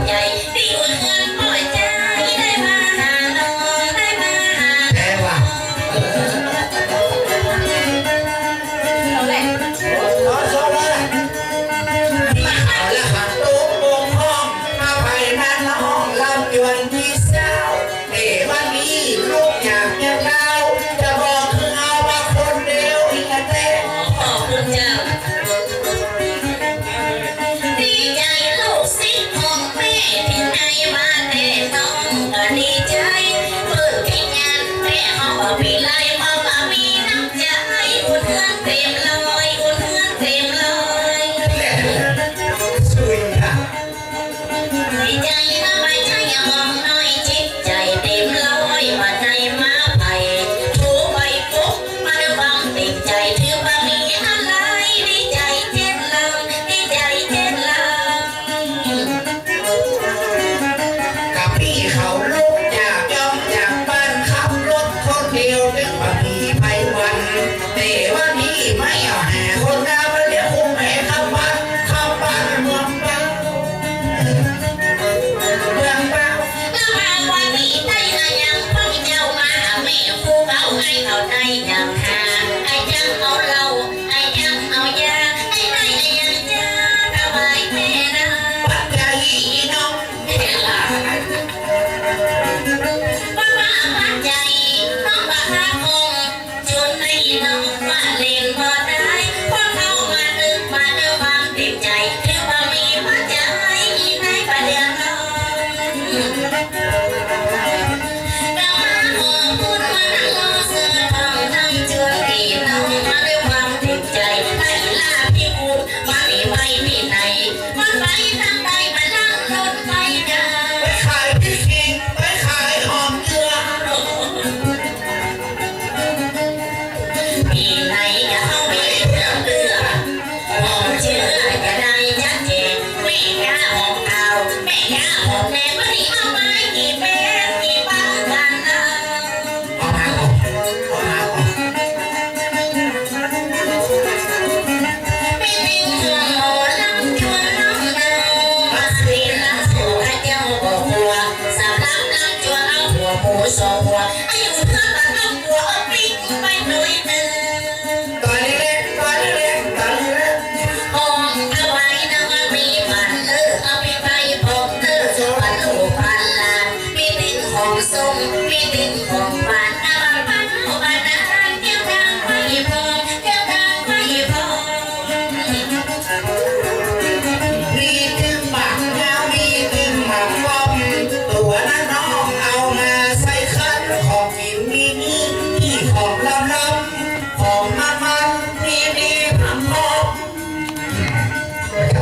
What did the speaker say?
yeah. I Peel. Yeah. ผู้สวอายุเท่ากัอกลัวเอาปิ้ไปหน่อต่งตเล็กตอนเล็กตอนเล็หอมเอาไว้นะว่ามีมันเออเอาไปไปบอกเธอสวนลูกพันลานมีดินของส้มมีดินของมัน